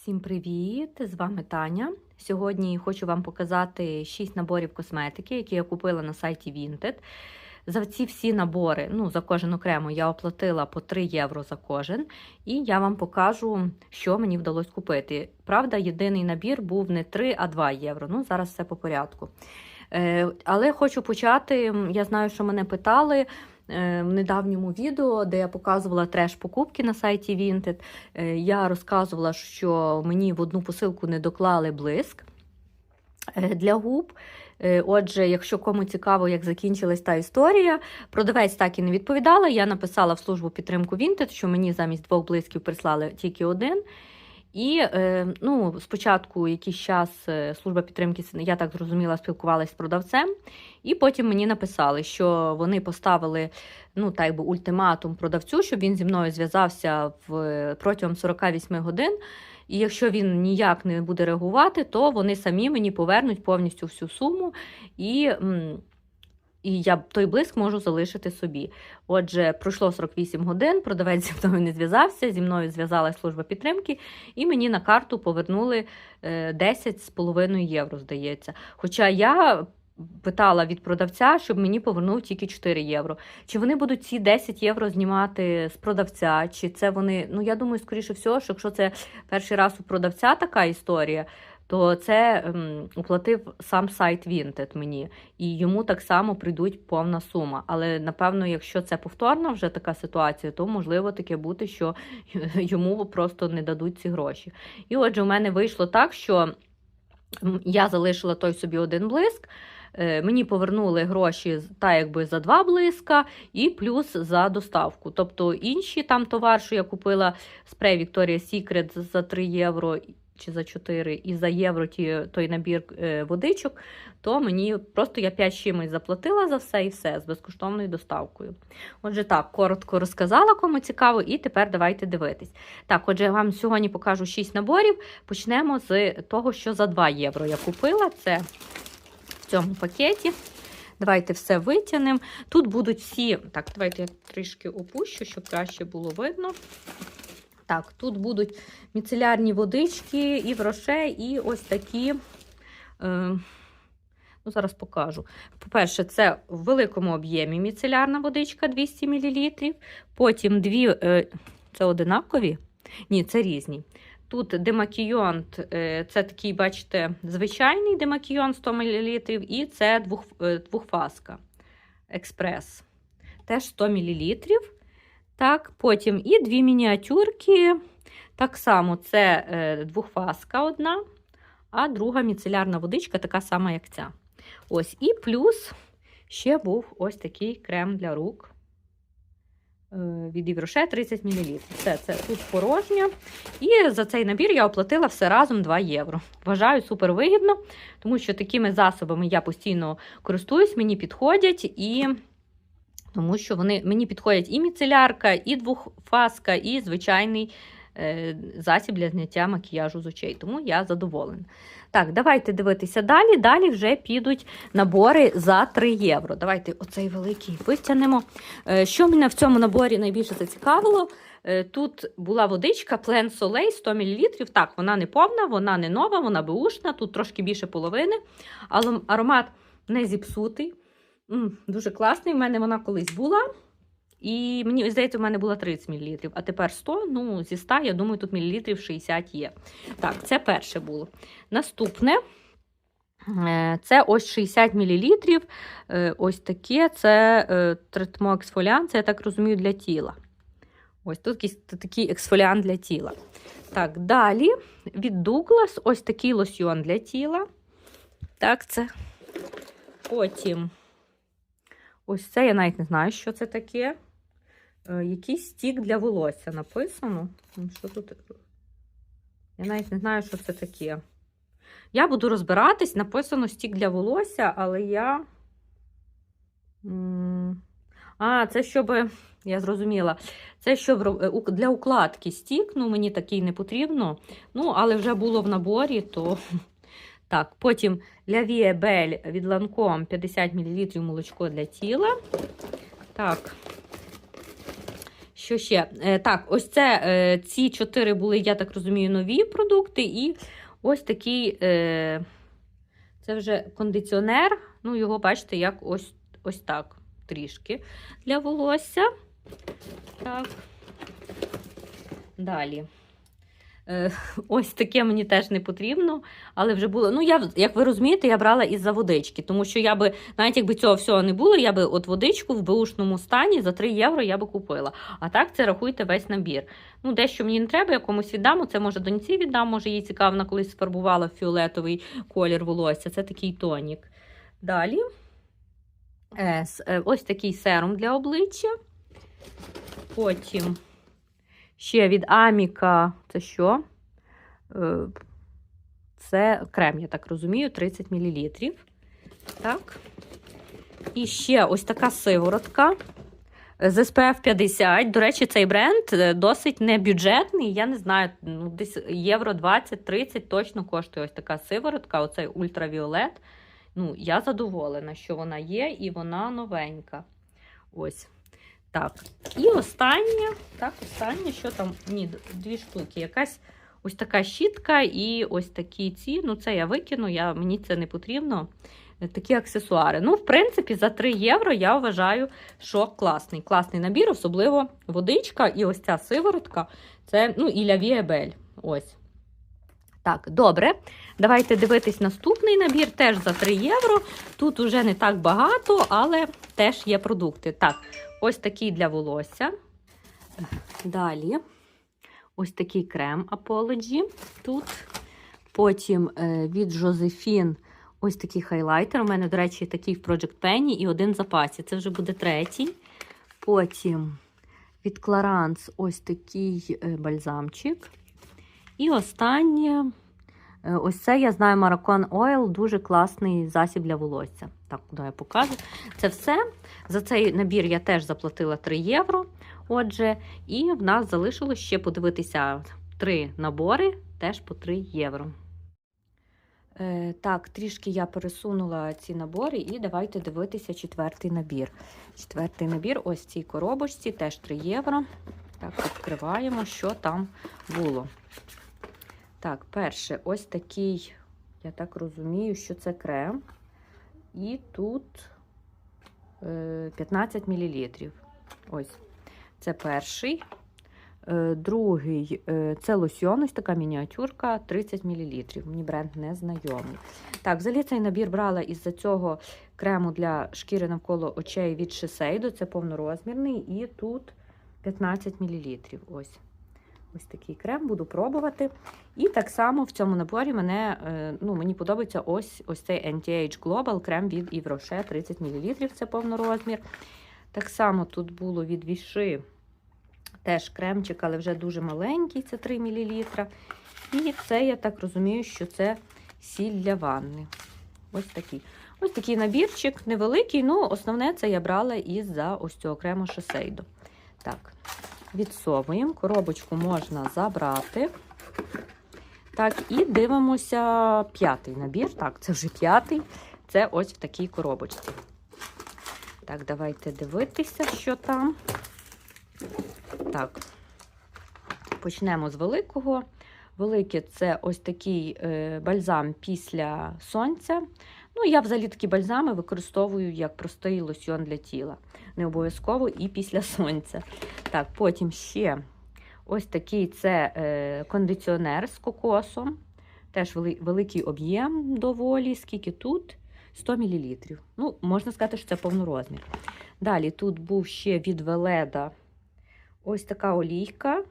Всім привіт! З вами Таня. Сьогодні хочу вам показати 6 наборів косметики, які я купила на сайті Vinted. За ці всі набори, ну за кожен окремо, я оплатила по 3 євро за кожен, і я вам покажу, що мені вдалося купити. Правда, єдиний набір був не 3, а 2 євро. Ну, зараз все по порядку. Е, але хочу почати. Я знаю, що мене питали е, в недавньому відео, де я показувала треш покупки на сайті Vinted. Е, Я розказувала, що мені в одну посилку не доклали блиск для губ. Отже, якщо кому цікаво, як закінчилась та історія, продавець так і не відповідала. Я написала в службу підтримку Vinted, що мені замість двох блисків прислали тільки один. І е, ну, спочатку якийсь час е, служба підтримки, я так зрозуміла, спілкувалася з продавцем, і потім мені написали, що вони поставили ну, так би, ультиматум продавцю, щоб він зі мною зв'язався в, протягом 48 годин. І якщо він ніяк не буде реагувати, то вони самі мені повернуть повністю всю суму, і, і я той блиск можу залишити собі. Отже, пройшло 48 годин, продавець зі мною не зв'язався, зі мною зв'язалась служба підтримки, і мені на карту повернули е, 10,5 євро, здається. Хоча я питала від продавця, щоб мені повернув тільки 4 євро. Чи вони будуть ці 10 євро знімати з продавця, чи це вони. Ну, я думаю, скоріше всього, що якщо це перший раз у продавця така історія. То це ем, оплатив сам сайт Vinted мені, і йому так само прийдуть повна сума. Але напевно, якщо це повторна вже така ситуація, то можливо таке бути, що йому просто не дадуть ці гроші. І отже, у мене вийшло так, що я залишила той собі один блиск. Е, Мені повернули гроші та якби за два блиска і плюс за доставку. Тобто інші там товар, що я купила спрей Victoria's Secret за 3 євро чи за 4, і за євро ті, той набір е, водичок, то мені просто я 5 чимось заплатила за все і все з безкоштовною доставкою. Отже, так, коротко розказала, кому цікаво, і тепер давайте дивитись. Так, отже, я вам сьогодні покажу 6 наборів. Почнемо з того, що за 2 євро я купила. Це в цьому пакеті. Давайте все витягнемо. Тут будуть всі. Так, давайте я трішки опущу, щоб краще було видно. Так, тут будуть міцелярні водички і вроше, і ось такі. Е, ну, зараз покажу. По-перше, це в великому об'ємі міцелярна водичка 200 мл. Потім дві. Е, це одинакові? Ні, це різні. Тут демакійонт, е, це такий, бачите, звичайний демакійон 100 мл, і це двох, е, двохфаска експрес. Теж 100 мл. Так, потім і дві мініатюрки. Так само це е, двохфаска одна, а друга міцелярна водичка, така сама, як ця. Ось, і плюс ще був ось такий крем для рук е, від Євроше 30 мл. Все, це тут порожня. І за цей набір я оплатила все разом 2 євро. Вважаю супер вигідно, тому що такими засобами я постійно користуюсь, мені підходять і. Тому що вони мені підходять і міцелярка, і двохфаска, і звичайний е, засіб для зняття макіяжу з очей. Тому я задоволена. Так, давайте дивитися далі. Далі вже підуть набори за 3 євро. Давайте оцей великий витягнемо. Е, що мене в цьому наборі найбільше зацікавило? Е, Тут була водичка Plen Soleil 100 мл. Так, вона не повна, вона не нова, вона беушна, тут трошки більше половини, але аромат не зіпсутий. М, дуже класний. У мене вона колись була. І мені здається, у мене було 30 мл, а тепер 100. Ну, зі 100, я думаю, тут мілілітрів 60 є. Так, це перше було. Наступне. е, Це ось 60 мл. Ось таке це е, третмо ексфоліант, це, я так розумію, для тіла. Ось тут якийсь такий ексфоліант для тіла. Так, далі від Douglas ось такий лосьйон для тіла. Так, це. Потім. Ось це я навіть не знаю, що це таке. Е, якийсь стік для волосся написано. Ну, Що тут? Я навіть не знаю, що це таке. Я буду розбиратись, написано стік для волосся, але я. А, це щоб. Я зрозуміла. Це щоб е, для укладки стік. Ну, мені такий не потрібно. Ну, але вже було в наборі, то. Так, потім Vie Belle від Lancome 50 мл молочко для тіла. Так. Що ще? Е, так, ось це е, ці чотири були, я так розумію, нові продукти. І ось такий е, це вже кондиціонер. Ну, його бачите, як ось, ось так трішки для волосся. Так. Далі. Е, Ось таке мені теж не потрібно, але вже було. Ну, я, як ви розумієте, я брала із-за водички, тому що я би, навіть якби цього всього не було, я би от водичку в беушному стані за 3 євро я би купила. А так це рахуйте весь набір. Ну, дещо мені не треба, я комусь віддам. Це може доньці віддам, може їй цікаво, колись сфарбувала фіолетовий колір волосся. Це такий тонік. Далі е, ось такий серум для обличчя. Потім ще від Аміка. Це що? Е, Це крем, я так розумію, 30 мл. Так. І ще ось така сиворотка з SPF 50. До речі, цей бренд е, досить небюджетний. Я не знаю, ну, десь євро 20-30 точно коштує ось така сиворотка, оцей ультравіолет. Ну, я задоволена, що вона є, і вона новенька. Ось. Так. І останнє, так, останнє, що там? Ні, дві штуки. Якась ось така щітка і ось такі ці. Ну, це я викину, я, мені це не потрібно. Е, Такі аксесуари. Ну, в принципі, за 3 євро я вважаю, що класний. Класний набір, особливо водичка і ось ця сиворотка. Це, ну, і лявіебель. Ось. Так, добре. Давайте дивитись наступний набір, теж за 3 євро. Тут уже не так багато, але теж є продукти. Так, ось такий для волосся. Далі ось такий крем Apology тут. Потім е, від Josephine ось такий хайлайтер. У мене, до речі, такий в Project Penny і один в запасі. Це вже буде третій. Потім від Clarins ось такий е, бальзамчик. І останнє. е, Ось це я знаю Maracon Oil, дуже класний засіб для волосся. Так, куди я покажу. Це все. За цей набір я теж заплатила 3 євро. Отже, і в нас залишилось ще подивитися три набори, теж по 3 євро. Е, так, трішки я пересунула ці набори, і давайте дивитися четвертий набір. Четвертий набір, ось цій коробочці, теж 3 євро. Так, відкриваємо, що там було. Так, перше, ось такий, я так розумію, що це крем. І тут 15 мл. Ось. Це перший. Е, Другий е, це лосьон, ось така мініатюрка 30 мл. Мені бренд не знайомий. Так, взагалі цей набір брала із-за цього крему для шкіри навколо очей від Shiseido. Це повнорозмірний. І тут 15 мл. Ось. Ось такий крем буду пробувати. І так само в цьому наборі мене, е, ну, мені подобається ось, ось цей Anti-Age Global крем від Rocher 30 мл. Це повнорозмір. Так само тут було від Віши теж кремчик, але вже дуже маленький, це 3 мл. І це, я так розумію, що це сіль для ванни. Ось такий. Ось такий набірчик невеликий, ну основне це я брала із-за ось цього крему Шосейдо. Так, відсовуємо. Коробочку можна забрати. Так, і дивимося п'ятий набір. Так, це вже п'ятий. Це ось в такій коробочці. Так, давайте дивитися, що там. Так, почнемо з великого. Великий це ось такий е, бальзам після сонця. Ну, я взагалі такі бальзами використовую як простий лосьон для тіла. Не обов'язково і після сонця. Так, потім ще ось такий це е, кондиціонер з кокосом. Теж вели, великий об'єм доволі. Скільки тут? 100 мл. Ну, можна сказати, що це повнорозмір. Далі тут був ще від Веледа ось така олійка.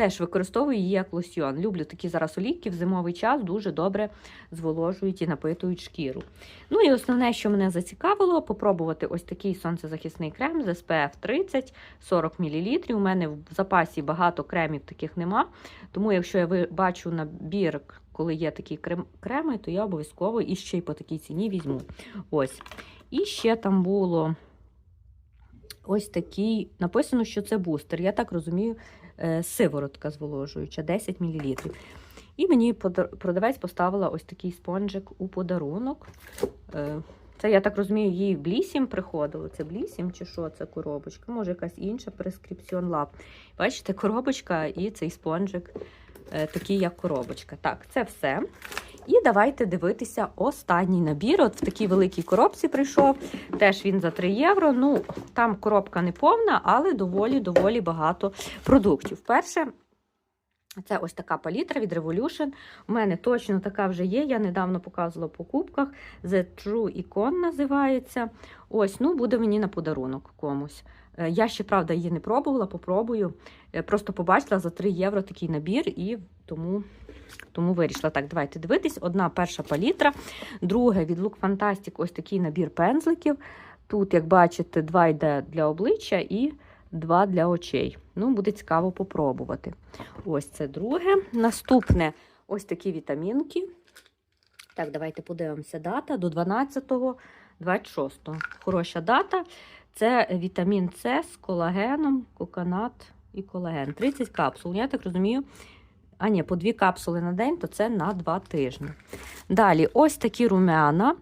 Теж використовую її як лосьйон. Люблю такі зараз олійки в зимовий час дуже добре зволожують і напитують шкіру. Ну і основне, що мене зацікавило, попробувати ось такий сонцезахисний крем з SPF 30 40 мл. У мене в запасі багато кремів таких нема. Тому, якщо я бачу набір, коли є такі крем- креми, то я обов'язково і ще й по такій ціні візьму. Ось. І ще там було ось такий. Написано, що це бустер. Я так розумію, сиворотка зволожуюча, 10 мл. І мені продавець поставила ось такий спонжик у подарунок. Е, Це, я так розумію, їй Блісім приходило. Це Блісім чи що це коробочка? Може, якась інша прескріпціон лап. Бачите, коробочка і цей спонжик е, такий, як коробочка. Так, це все. І давайте дивитися останній набір. От в такій великій коробці прийшов. Теж він за 3 євро. Ну, там коробка не повна, але доволі-доволі багато продуктів. Перше, це ось така палітра від Revolution. У мене точно така вже є. Я недавно показувала в покупках. The True Icon називається. Ось, ну, буде мені на подарунок комусь. Е, Я ще, правда, її не пробувала, попробую. Е, Просто побачила за 3 євро такий набір і тому. Тому вирішила. Так, давайте дивитись. Одна перша палітра, друге від Look Fantastic ось такий набір пензликів. Тут, як бачите, два йде для обличчя і два для очей. Ну, буде цікаво попробувати. Ось це друге. Наступне ось такі вітамінки. Так, давайте подивимося. Дата до 12-го, 26-го. Хороша дата. Це вітамін С з колагеном, коконат і колаген. 30 капсул. Я так розумію. А ні, по дві капсули на день, то це на 2 тижні. Далі, ось такі румяна.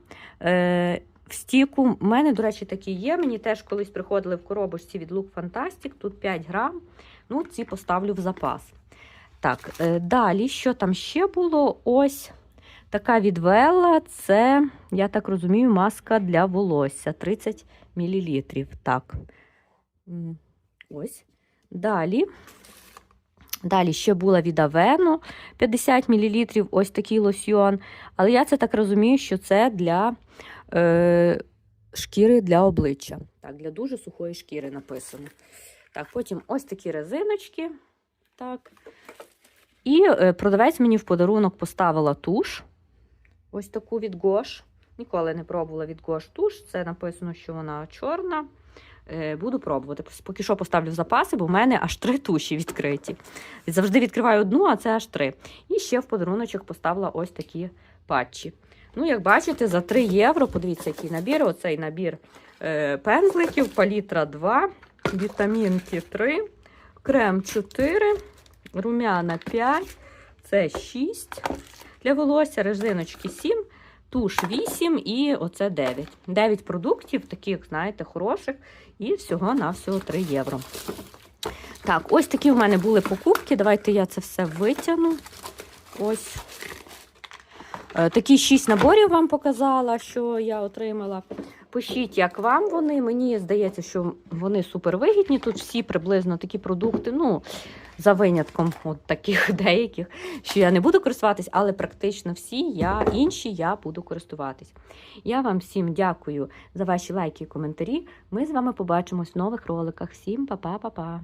Е, в стіку. У мене, до речі, такі є. Мені теж колись приходили в коробочці від Look Fantastic. Тут 5 грам. Ну, ці поставлю в запас. Так, е, далі, що там ще було? Ось така від Вела. Це, я так розумію, маска для волосся 30 мл. Так. Ось. Далі. Далі ще була від Авену 50 мл, ось такий лосьйон. Але я це так розумію, що це для е, шкіри для обличчя. Так, для дуже сухої шкіри написано. Так, потім ось такі резиночки. Так. І е, продавець мені в подарунок поставила туш. Ось таку від Гош. Ніколи не пробувала від Гош туш. Це написано, що вона чорна. Е, Буду пробувати. Поки що поставлю запаси, бо в мене аж три туші відкриті. Завжди відкриваю одну, а це аж три. І ще в подаруночок поставила ось такі патчі. Ну, як бачите, за 3 євро, подивіться, який набір. Оцей набір е, пензликів, палітра 2, вітамінки 3, крем 4, румяна 5, це 6. Для волосся резиночки 7, туш 8 і оце 9. 9 продуктів, таких, знаєте, хороших, і всього на всього 3 євро. Так, ось такі в мене були покупки. Давайте я це все витягну. Ось. Е, Такі 6 наборів вам показала, що я отримала. Пишіть, як вам вони. Мені здається, що вони супервигідні. Тут всі приблизно такі продукти, ну, за винятком от таких деяких, що я не буду користуватись, але практично всі я, інші я буду користуватись. Я вам всім дякую за ваші лайки і коментарі. Ми з вами побачимось в нових роликах. Всім па-па-па-па!